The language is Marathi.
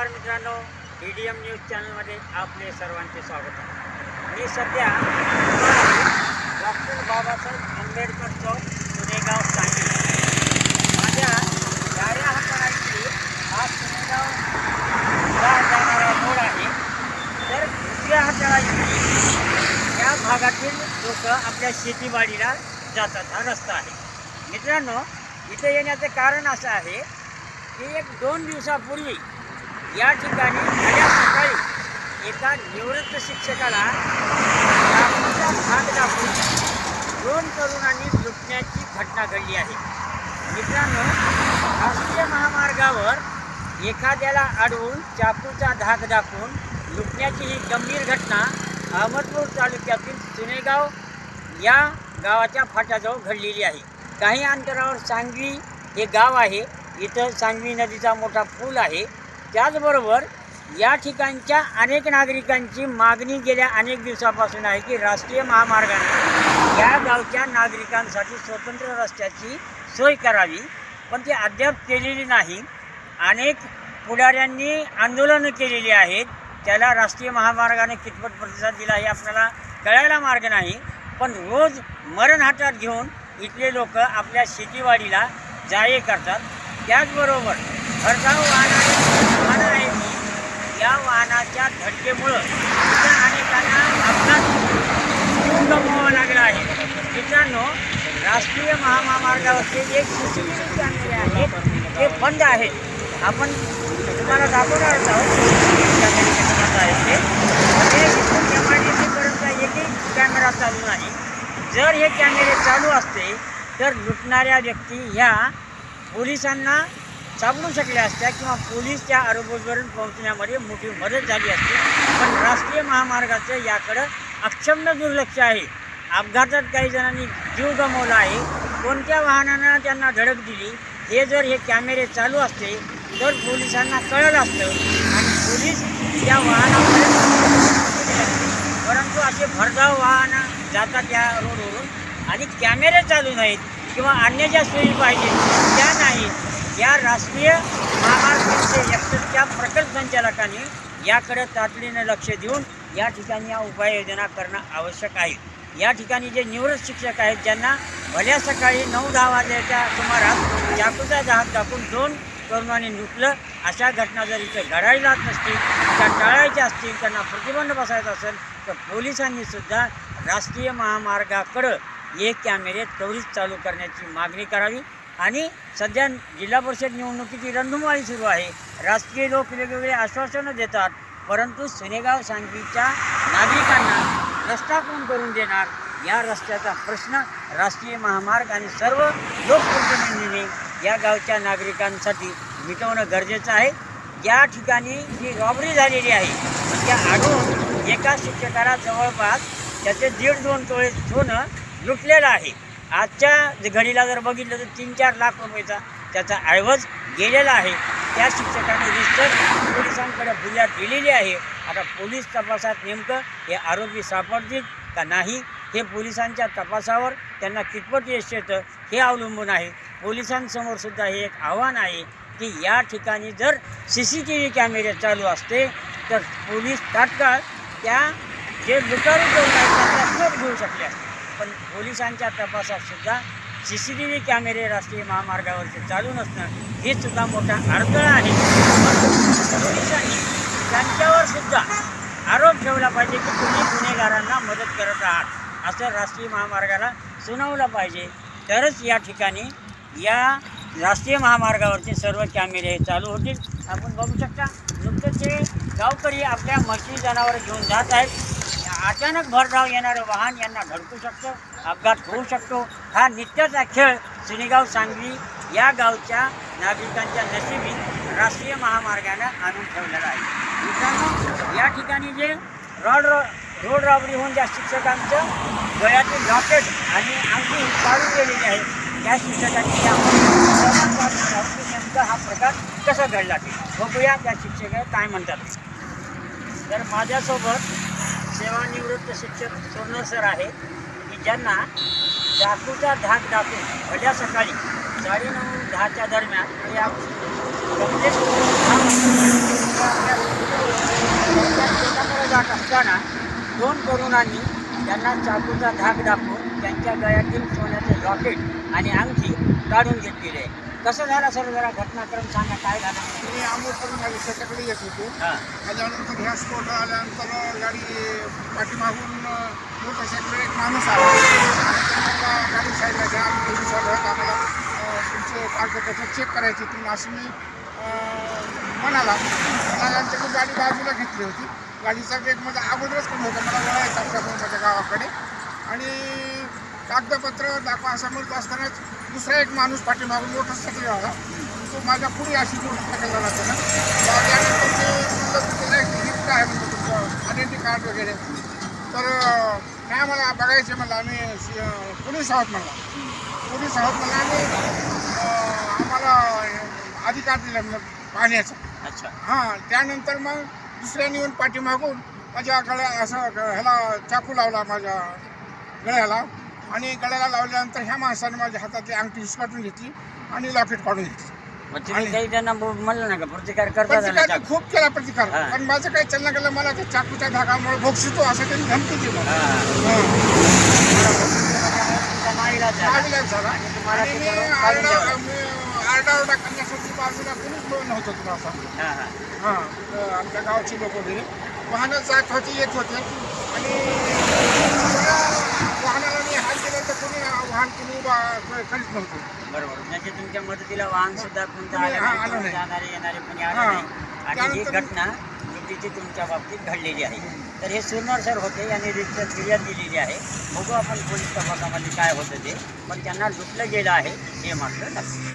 नमस्कार मित्रांनो डी डी एम न्यूज चॅनलमध्ये आपले सर्वांचे स्वागत आहे. मी सध्या डॉक्टर बाबासाहेब आंबेडकर चौक पुणेगाव सांगली. माझ्या डाव्या हाताची हा पुणेगाव जाणारा रोड आहे. तर उजव्या हाताला या भागातील लोक आपल्या शेतीवाडीला जातात. हा रस्ता आहे. मित्रांनो इथे येण्याचं कारण असं आहे की एक दोन दिवसापूर्वी या ठिकाणी भल्या सकाळी एका निवृत्त शिक्षकाला लाकडीचा भाग दाखवून दोन तरुणांनी लुटण्याची घटना घडली आहे. मित्रांनो राष्ट्रीय महामार्गावर एखाद्याला अडवून चाकूचा धाक दाखवून लुटण्याची ही गंभीर घटना अहमदपूर तालुक्यातील सुनेगाव या गावाच्या फाट्याजवळ घडलेली आहे. काही अंतरावर सांगवी हे गाव आहे. इथं सांगवी नदीचा मोठा पूल आहे. त्याचबरोबर या ठिकाणच्या अनेक नागरिकांची मागणी गेल्या अनेक दिवसापासून आहे की राष्ट्रीय महामार्गाने या गावच्या नागरिकांसाठी स्वतंत्र रस्त्याची सोय करावी. पण ती अद्याप केलेली नाही. अनेक पुढाऱ्यांनी आंदोलनं केलेली आहेत. त्याला राष्ट्रीय महामार्गाने कितपत प्रतिसाद दिला हे आपल्याला कळायला मार्ग नाही. पण रोज मरण हातात घेऊन इथले लोक आपल्या शेतीवाडीला जाये करतात. त्याचबरोबर भरधाव वाहनाने या वाहनाच्या धडकेमुळं इतर अनेकांना अपघात गमवावा लागला आहे. मित्रांनो राष्ट्रीय महामार्गावरचे एक सी सी टी व्ही कॅमेरे आहेत ते बंद आहेत आपण तुम्हाला दाखवणारच आहोत. कॅमेरे कसे बंद आहेत ते इथून एम आय डी सीपर्यंत एकही कॅमेरा चालू नाही जर हे कॅमेरे चालू असते तर लुटणाऱ्या व्यक्ती ह्या पोलिसांना सापडू शकल्या असत्या किंवा पोलीस त्या पोहोचण्यामध्ये मोठी मदत झाली असती. पण राष्ट्रीय महामार्गाचं याकडं अक्षम्य दुर्लक्ष आहे. अपघातात काही जणांनी जीव गमावला आहे. कोणत्या वाहनानं त्यांना धडक दिली? हे जर हे कॅमेरे चालू असते तर पोलिसांना कळलं असतं. आणि पोलीस त्या वाहनावर परंतु असे भरधाव वाहनं जातात या रोडवरून. आणि कॅमेरे चालू नाहीत. किंवा अन्य ज्या सोयी पाहिजे त्या नाही या राष्ट्रीय महामार्गाचे एकसष्टच्या प्रकल्प संचालकांनी याकडे तातडीनं लक्ष देऊन या ठिकाणी या उपाययोजना करणं आवश्यक आहे. या ठिकाणी जे निवृत्त शिक्षक आहेत ज्यांना भल्या सकाळी नऊ दहा वाजल्याच्या सुमारास चाकूचा जहाज दाखवून दोन तरुणांनी लुटलं अशा घटना जर इथे घडायला नसतील त्या टाळायच्या असतील त्यांना प्रतिबंध बसायचा असेल तर पोलिसांनी सुद्धा राष्ट्रीय महामार्गाकडं एक कॅमेरे त्वरित चालू करण्याची मागणी करावी. आणि सध्या जिल्हा परिषद निवडणुकीची रणधुमाळी सुरू आहे. राजकीय लोक वेगवेगळे आश्वासनं देतात परंतु सुनेगाव सांगलीच्या नागरिकांना रस्ता कोण करून देणार? या रस्त्याचा प्रश्न राष्ट्रीय महामार्ग आणि सर्व लोकप्रतिनिधींनी या गावच्या नागरिकांसाठी मिटवणं गरजेचं आहे. या ठिकाणी जी रॉबरी झालेली आहे त्या आढळून एका शिक्षकाला जवळपास त्याचे दीड दोन तोळे सोनं लुटलेलं आहे. आजच्या घडीला जर बघितलं तर तीन चार लाख रुपयेचा त्याचा ऐवज गेलेला आहे. त्या शिक्षकाने रिस्टर पोलिसांकडे फिर्याद दिलेली आहे. आता पोलीस तपासात नेमकं हे आरोपी सापडतील का नाही हे पोलिसांच्या तपासावर त्यांना कितपत यश येतं हे अवलंबून आहे. पोलिसांसमोर सुद्धा हे एक आव्हान आहे की या ठिकाणी जर सी सी टी व्ही कॅमेरे चालू असते तर पोलीस तात्काळ त्या जे लुटारू करून आहेत त्यांचा शोध घेऊ शकले असते. पण पोलिसांच्या तपासात सुद्धा सी सी टी व्ही कॅमेरे राष्ट्रीय महामार्गावरचे चालू नसणं हे सुद्धा मोठा अडथळा आहे. पोलिसांनी त्यांच्यावर सुद्धा आरोप ठेवला पाहिजे की तुम्ही गुन्हेगारांना मदत करत आहात असं राष्ट्रीय महामार्गाला सुनावलं पाहिजे. तरच या ठिकाणी या राष्ट्रीय महामार्गावरचे सर्व कॅमेरे चालू होतील. आपण बघू शकता नुकतंच ते गावकरी आपल्या म्हशी जनावर घेऊन जात आहेत. अचानक भरधाव येणारं वाहन यांना धडकू शकतं अपघात होऊ शकतो. हा नित्याचा खेळ सिनेगाव सांगवी या गावच्या नागरिकांच्या नशिबी राष्ट्रीय महामार्गानं आणून ठेवलेला आहे. मित्रांनो या ठिकाणी जे रोड रोड रॉबरी होऊन ज्या शिक्षकांचं गळ्यातील लॉकेट आणि अंगठी काढून गेलेली आहे त्या शिक्षकांनी त्या नेमकं हा प्रकार कसा घडला ते बघूया त्या शिक्षक काय म्हणतात. तर माझ्यासोबत सेवानिवृत्त शिक्षक सोनर सर आहेत की ज्यांना डाकूचा धाक दाखवून भल्या सकाळी साडेनऊ दहाच्या दरम्यान हे शेताकडे जात असताना दोन तरुणांनी त्यांना चाकूचा धाक दाखवून त्यांच्या गळ्यातील सोन्याचे रॉकेट आणि अंगठी काढून घेतलेली आहे. कसं झालं सर जरा घटनाक्रम सांगा काय झालं? मी अमोलकडून माझ्या शेताकडे येत होतो. हां. आल्यानंतर ह्या स्फोट आल्यानंतर गाडी पाठीमागून मोटरसायकल एक माणूस आला. गाडी साईडला घ्या आम्ही आम्हाला तुमचे कागदपत्र चेक करायचे तुम्ही असं मी म्हणाला. म्हणाल्यानंतर गाडी बाजूला घेतली होती. गाडीचा ब्रेक माझा अगोदरच कमी होता? मला वळायचा माझ्या गावाकडे. आणि कागदपत्र दाखवा असं म्हणत असतानाच दुसरा एक माणूस पाठीमागून मोटरसायकल आला. तो माझ्या पुढे अशी मोटरसायकल झाला त्याला त्यानंतर ते म्हणलं एक गिफ्ट आहे म्हणजे तुमचं आयडेंटी कार्ड वगैरे. तर नाही मला बघायचे म्हणलं आम्ही पोलीस आहोत म्हणला. पोलीस आहोत म्हणलं आम्ही आम्हाला अधिकार दिला म्हणलं पाहण्याचा. अच्छा. हां त्यानंतर मग दुसऱ्याने येऊन पाठीमागून माझ्या गळ्या असं ह्याला चाकू लावला माझ्या गळ्याला. आणि गळ्याला लावल्यानंतर ह्या माणसाने माझ्या हातातली अंगठी हिसकाटून घेतली आणि लॉकेट काढून घेतली मग आणि- काही त्यांना बोल- म्हणलं ना का प्रतिकार करता झाला प्रतिकार चाकू खूप केला प्रतिकार हां. पण माझं काही चाललं गेलं मला त्या चाकूच्या धागामुळे भोगशितो असं त्यांनी धमकी दिली मला. हां. झाला. आणि तुम्हाला आणि मी त्याच्यावर काढून आरडा द्यावं. मी आरडाओरडा करण्यासाठी बाजूला कोणीच मिळून नव्हतं तुला असं हां, तर आमच्या गावचे लोक वगैरे वाहनं जात होते येत होते आणि वाहनाला मी हात दिला तर कोणी वाहन कोणी उभा करीत नव्हतं. बरोबर. म्हणजे तुमच्या मदतीला वाहन सुद्धा कोणतं कोणी- आलं नाही आलं कोणी नाही. जाणारे येणारे कोणी आले हां. नाही आणि ही त्यानंतर- घटना चुकीची तुमच्या बाबतीत घडलेली आहे. तर हे सुरनर सर होते यांनी रितसर फिर्याद दिलेली आहे. बघू आपण पोलीस तपासामध्ये काय होतं ते. पण त्यांना लुटलं गेलं आहे हे मात्र नक्की